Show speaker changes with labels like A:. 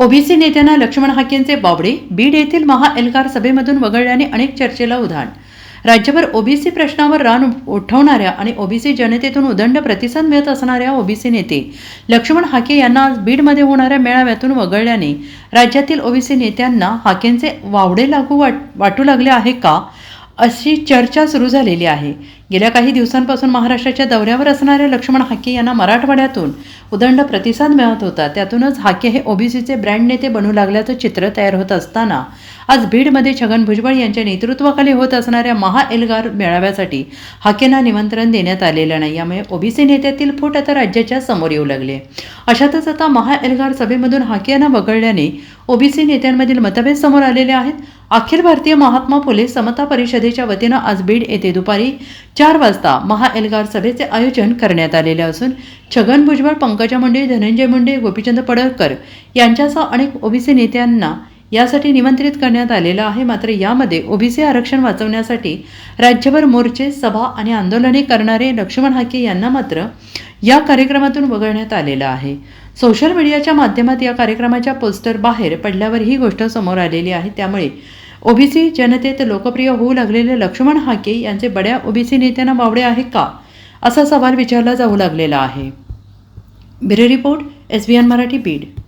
A: OBC नेत्यांना लक्ष्मण हाकेंचे बावडे बीड येथील महाएल्गार सभेमधून वगळल्याने अनेक चर्चेला उधाण. राज्यभर ओबीसी प्रश्नावर रान उठवणाऱ्या आणि ओबीसी जनतेतून उदंड प्रतिसाद मिळत असणाऱ्या ओबीसी नेते लक्ष्मण हाके यांना आज बीडमध्ये होणाऱ्या मेळाव्यातून वगळल्याने राज्यातील ओबीसी नेत्यांना हाकेंचे वावडे लागू वाट वाटू लागले आहे का? अशी चर्चा सुरू झालेली आहे. गेल्या काही दिवसांपासून महाराष्ट्राच्या दौऱ्यावर असणाऱ्या लक्ष्मण हाके यांना मराठवाड्यातून उदंड प्रतिसाद मिळत होता. त्यातूनच हाके हे ओबीसीचे ब्रँड नेते बनू लागल्याचं चित्र तयार होत असताना आज बीडमध्ये छगन भुजबळ यांच्या नेतृत्वाखाली होत असणाऱ्या महाएल्गार मेळाव्यासाठी हाकेंना निमंत्रण देण्यात आलेलं नाही. यामुळे ओबीसी नेत्यातील फूट आता राज्याच्या समोर येऊ लागले. अशातच आता महाएल्गार सभेमधून हाके यांना वगळल्याने ओबीसी नेत्यांमधील मतभेद समोर आलेले आहेत. अखिल भारतीय महात्मा फुले समता परिषदेच्या वतीनं आज बीड येथे दुपारी चार वाजता महा एल्गार सभेचे आयोजन करण्यात आलेले असून छगन भुजबळ पंकजा मुंडे धनंजय मुंडे गोपीचंद पडळकर यांच्यासह अनेक ओबीसी नेत्यांना यासाठी निमंत्रित करण्यात आलेलं आहे. मात्र यामध्ये ओबीसी आरक्षण वाचवण्यासाठी राज्यभर मोर्चे सभा आणि आंदोलने करणारे लक्ष्मण हाके यांना मात्र या कार्यक्रमातून वगळण्यात आलेलं आहे. सोशल मीडियाच्या माध्यमात या कार्यक्रमाच्या पोस्टर बाहेर पडल्यावर ही गोष्ट समोर आलेली आहे. त्यामुळे ओबीसी जनतेत लोकप्रिय होऊ लागलेले लक्ष्मण हाके यांचे बड्या ओबीसी नेत्यांना वावडे आहे का? असा सवाल विचारला जाऊ लागलेला आहे. Bureau report S B N Marathi Beed.